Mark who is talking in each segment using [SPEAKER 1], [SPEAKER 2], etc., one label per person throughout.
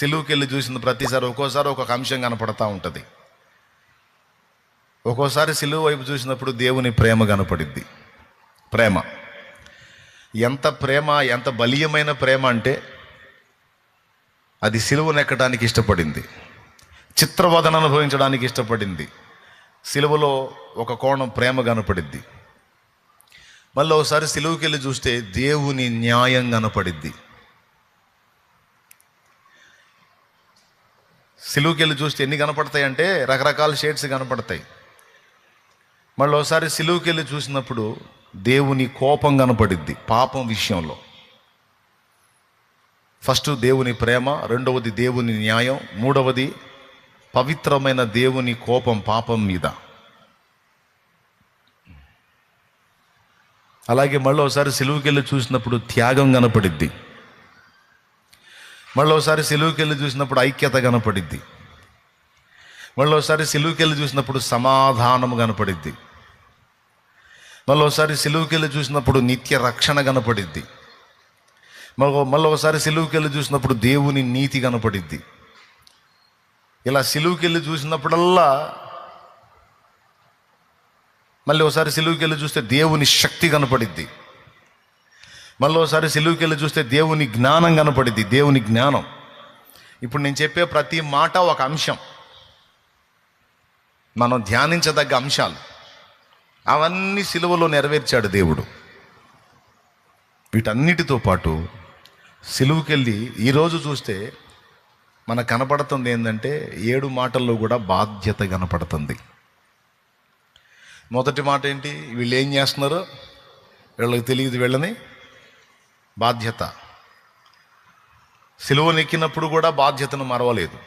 [SPEAKER 1] సిలువుకి వెళ్ళి చూసిన ప్రతిసారి ఒక్కోసారి ఒక్కొక్క అంశం కనపడతా ఉంటుంది. ఒక్కోసారి సిలువు వైపు చూసినప్పుడు దేవుని ప్రేమ కనపడిద్ది. ప్రేమ. ఎంత ప్రేమ ఎంత బలీయమైన ప్రేమ అంటే అది సిలువనెక్కడానికి ఇష్టపడింది. చిత్రవదన అనుభవించడానికి ఇష్టపడింది. సిలువలో ఒక కోణం ప్రేమ కనపడిద్ది. మళ్ళీ ఒకసారి సిలువుకి వెళ్ళి చూస్తే దేవుని న్యాయం కనపడిద్ది. సిలువుకి వెళ్ళి చూస్తే ఎన్ని కనపడతాయి అంటే రకరకాల షేడ్స్ కనపడతాయి. మళ్ళీ ఒకసారి సిలువుకి వెళ్ళి చూసినప్పుడు దేవుని కోపం కనపడిద్ది పాపం విషయంలో. ఫస్ట్ దేవుని ప్రేమ రెండవది దేవుని న్యాయం మూడవది పవిత్రమైన దేవుని కోపం పాపం మీద. అలాగే మళ్ళీ ఒకసారి సిలువుకి వెళ్ళి చూసినప్పుడు త్యాగం కనపడిద్ది. మళ్ళీ ఒకసారి సిలువుకి చూసినప్పుడు ఐక్యత కనపడిద్ది. మళ్ళీ ఒకసారి సిలువుకి చూసినప్పుడు సమాధానం కనపడిద్ది. మళ్ళీ ఒకసారి సిలువుకి చూసినప్పుడు నిత్య రక్షణ కనపడిద్ది. మళ్ళీ మళ్ళీ ఒకసారి సిలువుకెళ్ళి చూసినప్పుడు దేవుని నీతి కనపడిద్ది. ఇలా సిలువుకెళ్ళి చూసినప్పుడల్లా మళ్ళీ ఒకసారి సిలువుకి చూస్తే దేవుని శక్తి కనపడిద్ది. మళ్ళీ ఒకసారి సిలువుకి వెళ్ళి చూస్తే దేవుని జ్ఞానం కనపడింది దేవుని జ్ఞానం. ఇప్పుడు నేను చెప్పే ప్రతి మాట ఒక అంశం. మనం ధ్యానించదగ్గ అంశాలు. అవన్నీ సిలువలో నెరవేర్చాడు దేవుడు. వీటన్నిటితో పాటు సిలువుకెళ్ళి ఈరోజు చూస్తే మనకు కనపడుతుంది ఏంటంటే ఏడు మాటల్లో కూడా బాధ్యత కనపడుతుంది. మొదటి మాట ఏంటి? వీళ్ళు ఏం చేస్తున్నారు? వీళ్ళకి తెలియదు వీళ్ళని. బాధ్యత. సిలువనెక్కినప్పుడు కూడా బాధ్యతను మరవలేదు.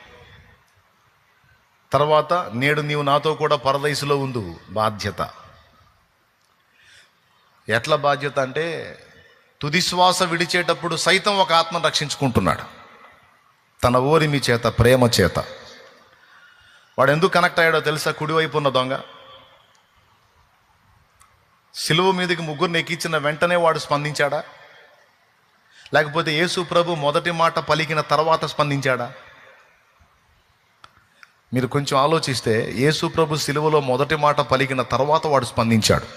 [SPEAKER 1] తర్వాత నేడు నీవు నాతో కూడా పరదయసులో ఉండు బాధ్యత. ఎట్లా బాధ్యత అంటే తుదిశ్వాస విడిచేటప్పుడు సైతం ఒక ఆత్మను రక్షించుకుంటున్నాడు. తన ఓరిమి చేత ప్రేమ చేత. వాడు ఎందుకు కనెక్ట్ అయ్యాడో తెలుసా? కుడివైపు ఉన్న దొంగ. సిలువ మీదకి ముగ్గురిని ఎక్కించిన వెంటనే వాడు స్పందించాడా? లేకపోతే యేసు ప్రభు మొదటి మాట పలికిన తర్వాత స్పందించాడా? మీరు కొంచెం ఆలోచిస్తే యేసు ప్రభు సిలువలో మొదటి మాట పలికిన తర్వాత వాడు స్పందించాడు.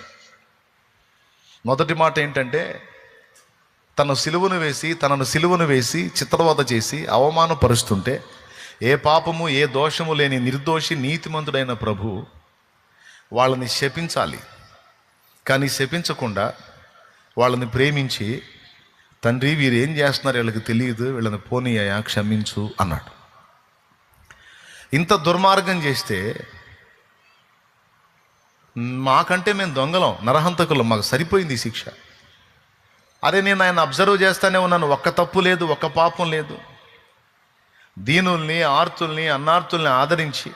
[SPEAKER 1] మొదటి మాట ఏంటంటే తను సిలువను వేసి తనను సిలువను వేసి చిత్రవద చేసి అవమానపరుస్తుంటే ఏ పాపము ఏ దోషము లేని నిర్దోషి నీతిమంతుడైన ప్రభు వాళ్ళని శపించాలి. కానీ శపించకుండా వాళ్ళని ప్రేమించి తండ్రి వీరు ఏం చేస్తున్నారు? వీళ్ళకి తెలియదు. వీళ్ళని పోనీయా క్షమించు అన్నాడు. ఇంత దుర్మార్గం చేస్తే మాకంటే మేము దొంగలం నరహంతకులం మాకు సరిపోయింది ఈ శిక్ష. అరే నేను ఆయన అబ్జర్వ్ చేస్తానే ఉన్నాను. ఒక్క తప్పు లేదు ఒక్క పాపం లేదు. దీనుల్ని ఆర్తుల్ని అన్నార్తుల్ని ఆదరించి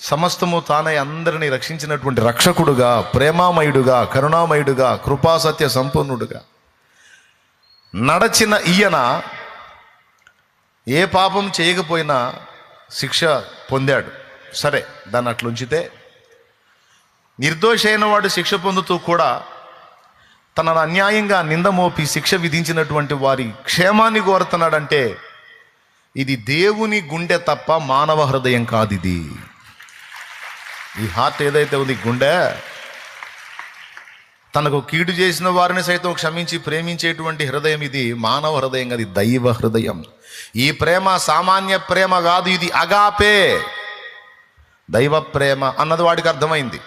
[SPEAKER 1] సమస్తము తానై అందరినీ రక్షించినటువంటి రక్షకుడుగా ప్రేమామయుడుగా కరుణామయుడుగా కృపాసత్య సంపూర్ణుడుగా నడచిన ఈయన ఏ పాపం చేయకపోయినా శిక్ష పొందాడు. సరే దాన్ని అట్లుంచితే నిర్దోషి అయిన వాడు శిక్ష పొందుతూ కూడా తనను అన్యాయంగా నింద మోపి శిక్ష విధించినటువంటి వారి క్షేమాన్ని కోరుతున్నాడంటే ఇది దేవుని గుండె తప్ప మానవ హృదయం కాదు ఇది. ఈ హార్ట్ ఏదైతే ఉంది గుండె తనకు కీడు చేసిన వారిని సైతం క్షమించి ప్రేమించేటువంటి హృదయం ఇది మానవ హృదయం కాదు దైవ హృదయం. ఈ ప్రేమ సామాన్య ప్రేమ కాదు ఇది అగాపే. దైవ ప్రేమ అన్నది వాడికి అర్థమైంది.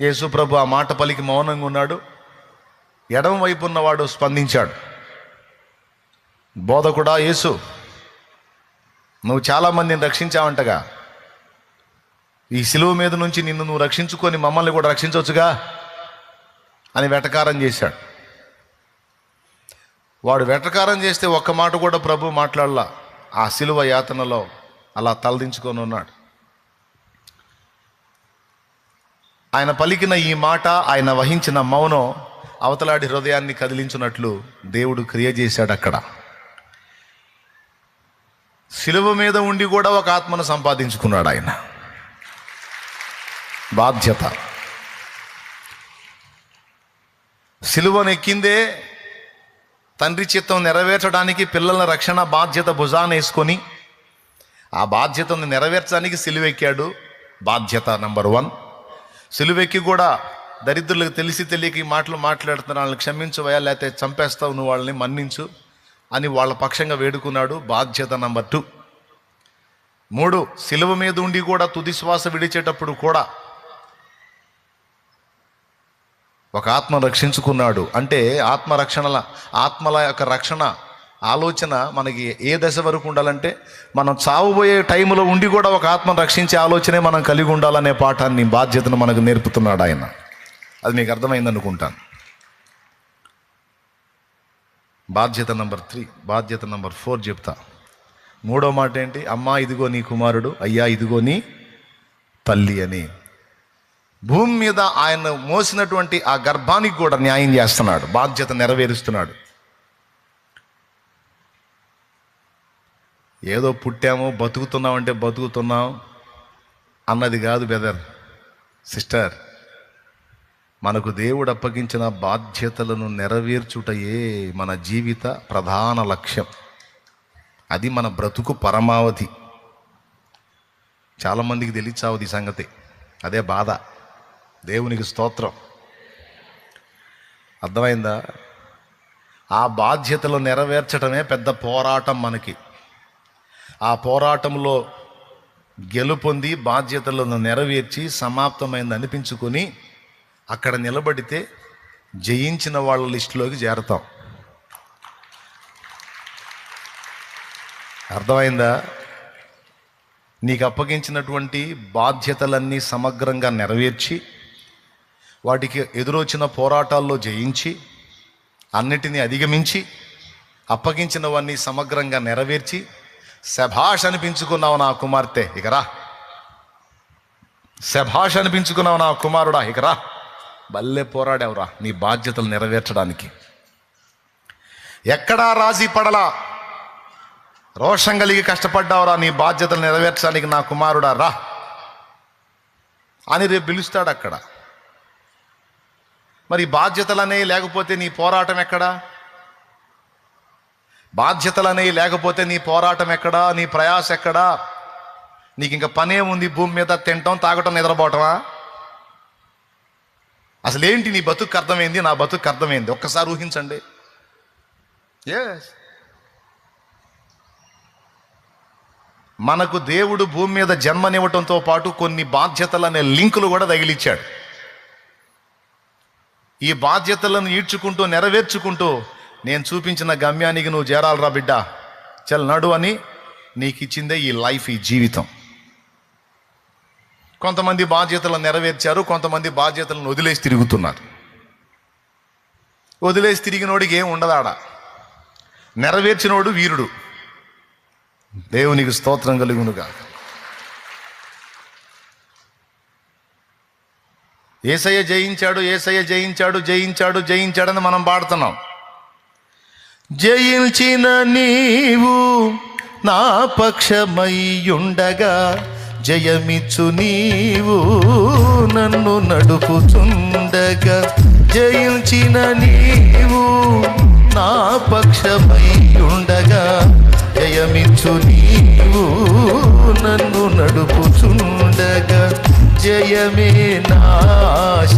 [SPEAKER 1] యేసుప్రభు ఆ మాట పలికి మౌనంగా ఉన్నాడు. ఎడమ వైపు ఉన్నవాడు స్పందించాడు. బోధకుడా యేసు నువ్వు చాలామందిని రక్షించావంటగా. ఈ సిలువ మీద నుంచి నిన్ను నువ్వు రక్షించుకొని మమ్మల్ని కూడా రక్షించవచ్చుగా అని వెటకారం చేశాడు. వాడు వెటకారం చేస్తే ఒక్క మాట కూడా ప్రభు మాట్లాడలా. ఆ సిలువ యాతనలో అలా తలదించుకొని ఉన్నాడు. ఆయన పలికిన ఈ మాట ఆయన వహించిన మౌనం అవతలాడి హృదయాన్ని కదిలించినట్లు దేవుడు క్రియ చేశాడు అక్కడ. సిలువ మీద ఉండి కూడా ఒక ఆత్మను సంపాదించుకున్నాడు ఆయన. బాధ్యత. సిలువనెక్కిందే తండ్రి చిత్తం నెరవేర్చడానికి పిల్లల రక్షణ బాధ్యత భుజాన వేసుకొని ఆ బాధ్యతను నెరవేర్చడానికి సిలువెక్కాడు బాధ్యత నంబర్ వన్. సిలువెక్కి కూడా దరిద్రులకు తెలిసి తెలియక మాటలు మాట్లాడుతున్న వాళ్ళని క్షమించవయా లేకపోతే చంపేస్తావు నువ్వు వాళ్ళని మన్నించు అని వాళ్ళ పక్షంగా వేడుకున్నాడు బాధ్యత నంబర్ టూ. మూడు సిలువ మీద ఉండి కూడా తుది శ్వాస విడిచేటప్పుడు కూడా ఒక ఆత్మ రక్షించుకున్నాడు. అంటే ఆత్మరక్షణల ఆత్మల యొక్క రక్షణ ఆలోచన మనకి ఏ దశ వరకు ఉండాలంటే మనం చావుపోయే టైంలో ఉండి కూడా ఒక ఆత్మను రక్షించే ఆలోచనే మనం కలిగి ఉండాలనే పాఠాన్ని బాధ్యతను మనకు నేర్పుతున్నాడు ఆయన. అది మీకు అర్థమైంది అనుకుంటాను. బాధ్యత నంబర్ త్రీ బాధ్యత నంబర్ ఫోర్ చెప్తా. మూడో మాట ఏంటి? అమ్మా ఇదిగో నీ కుమారుడు అయ్యా ఇదిగో నీ తల్లి అని. భూమి మీద ఆయన మోసినటువంటి ఆ గర్భానికి కూడా న్యాయం చేస్తున్నాడు. బాధ్యత నెరవేరుస్తున్నాడు. ఏదో పుట్టాము బతుకుతున్నాం అంటే బతుకుతున్నాం అన్నది కాదు బెదర్ సిస్టర్. మనకు దేవుడు అప్పగించిన బాధ్యతలను నెరవేర్చుటయే మన జీవిత ప్రధాన లక్ష్యం. అది మన బ్రతుకు పరమావధి. చాలామందికి తెలియచావది ఈ సంగతి. అదే బాధ. దేవునికి స్తోత్రం. అర్థమైందా? ఆ బాధ్యతలు నెరవేర్చడమే పెద్ద పోరాటం మనకి. ఆ పోరాటంలో గెలుపొంది బాధ్యతలను నెరవేర్చి సమాప్తమైంది అనిపించుకొని అక్కడ నిలబడితే జయించిన వాళ్ళ లిస్టులోకి చేరతాం. అర్థమైందా? నీకు అప్పగించినటువంటి బాధ్యతలన్నీ సమగ్రంగా నెరవేర్చి వాటికి ఎదురొచ్చిన పోరాటాల్లో జయించి అన్నిటినీ అధిగమించి అప్పగించినవన్నీ సమగ్రంగా నెరవేర్చి శభాష్ అనిపించుకున్నావు నా కుమార్తె ఇకరా శభాష్ అనిపించుకున్నావు నా కుమారుడా ఇకరా భల్లే పోరాడావురా నీ బాధ్యతలు నెరవేర్చడానికి. ఎక్కడా రాజీ పడలా. రోషం కలిగి కష్టపడ్డావురా నీ బాధ్యతలు నెరవేర్చడానికి నా కుమారుడా రా. అని రేపు పిలుస్తాడు అక్కడ మరి బాధ్యతలనే లేకపోతే నీ పోరాటం ఎక్కడా? బాధ్యతలనే లేకపోతే నీ పోరాటం ఎక్కడా? నీ ప్రయాస ఎక్కడా? నీకు ఇంకా పనే ఉంది భూమి మీద తినటం తాగటం నిద్రపోవటమా? అసలేంటి నీ బతుకు అర్థమైంది నా బతుకు అర్థమైంది. ఒక్కసారి ఊహించండి. ఎస్ మనకు దేవుడు భూమి మీద జన్మనివ్వటంతో పాటు కొన్ని బాధ్యతలు అనే లింకులు కూడా తగిలిచ్చాడు. ఈ బాధ్యతలను ఈడ్చుకుంటూ నెరవేర్చుకుంటూ నేను చూపించిన గమ్యానికి నువ్వు చేరాలరా బిడ్డ. చల్ నడు అని నీకు ఇచ్చిందే ఈ లైఫ్ ఈ జీవితం. కొంతమంది బాధ్యతలను నెరవేర్చారు కొంతమంది బాధ్యతలను వదిలేసి తిరుగుతున్నారు. వదిలేసి తిరిగినోడికి ఏం ఉండదాడ? నెరవేర్చినోడు వీరుడు. దేవునికి స్తోత్రం కలుగునుగా ఏసయ్య జయించాడు ఏసయ్య జయించాడు జయించాడు జయించాడని మనం పాడుతున్నాం. జయించిన నీవు నా పక్షమయ్యుండగా జయమిచ్చు నీవు నన్ను నడుపుతుండగా జయించిన నీవు నా పక్షమయ్యుండగా జయమిచ్చు నీవు నన్ను నడుపుచుండగా. జయమే నాశ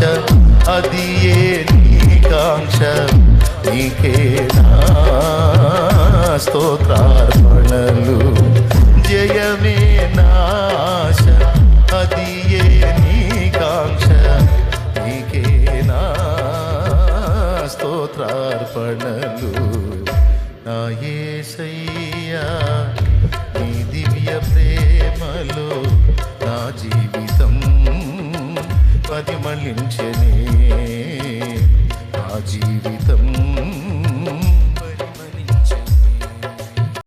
[SPEAKER 1] అది ఏ నీకాంక్ష? నీకే స్తోత్రార్పణలు. జయమే నాశ అది ఏ నీకాంక్ష? నీకే నా స్తోత్రార్పణలు. నా యేసయ్యా నీ దివ్య ప్రేమలో పరిమళించనే ఆ జీవితం